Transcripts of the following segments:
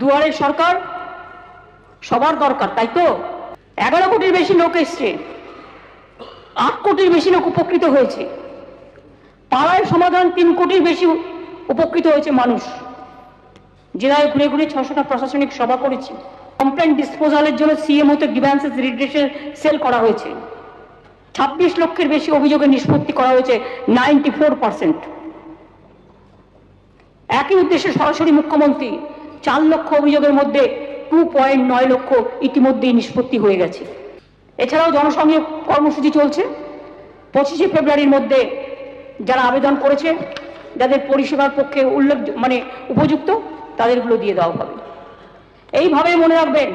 দুয়ারে সরকার, সবার দরকার, তাই তো? এগারো কোটির বেশি লোক এসছে, আট কোটির বেশি লোক উপকৃত হয়েছে। পাড়ায় সমাধান তিন কোটির বেশি উপকৃত হয়েছে মানুষ। জেলায় ঘুরে ঘুরে ছশোটা প্রশাসনিক সভা করেছি। কমপ্লেন ডিসপোজালের জন্য সিএমও তে গ্রিভ্যান্সেস রিড্রেসের সেল করা হয়েছে। ছাব্বিশ লক্ষের বেশি অভিযোগের নিষ্পত্তি করা হয়েছে নাইনটি ফোর পার্সেন্ট। একই উদ্দেশ্যে সরাসরি মুখ্যমন্ত্রী চার লক্ষ অভিযোগের মধ্যে টু পয়েন্ট নয় লক্ষ ইতিমধ্যেই নিষ্পত্তি হয়ে গেছে। এছাড়াও জনসংযোগ কর্মসূচি চলছে। পঁচিশে ফেব্রুয়ারির মধ্যে যারা আবেদন করেছে, যাদের পরিষেবার পক্ষে উল্লেখ মানে উপযুক্ত, তাদেরগুলো দিয়ে দেওয়া হবে। এইভাবে মনে রাখবেন,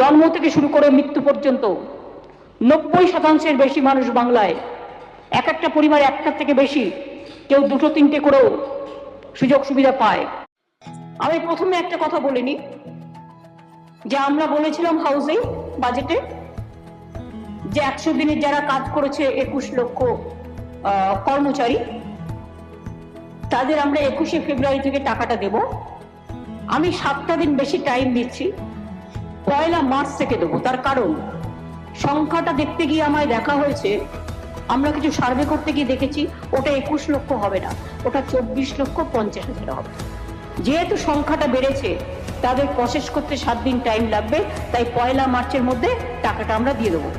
জন্ম থেকে শুরু করে মৃত্যু পর্যন্ত নব্বই শতাংশের বেশি মানুষ বাংলায়, এক একটা পরিবার একটার থেকে বেশি কেউ দুটো, তিনটে করেও সুযোগ সুবিধা পায়। আমি প্রথমে একটা কথা বলিনি। যে আমরা বলেছিলাম হাউসিং বাজেটে যে একশো দিনের যারা কাজ করেছে একুশ লক্ষ কর্মচারী, তাদের আমরা একুশে ফেব্রুয়ারি থেকে টাকাটা দেব। আমি সাতটা দিন বেশি টাইম দিচ্ছি। পয়লা মার্চ থেকে দেবো, তার কারণ সংখ্যাটা দেখতে গিয়ে আমায় দেখা হয়েছে। আমরা কিছু সার্ভে করতে গিয়ে দেখেছি, ওটা একুশ লক্ষ হবে না, ওটা চব্বিশ লক্ষ পঞ্চাশ হাজার হবে। যেহেতু সংখ্যাটা বেড়েছে, তাদের প্রসেস করতে সাত দিন টাইম লাগবে, তাই পয়লা মার্চের মধ্যে টাকাটা আমরা দিয়ে দেবো।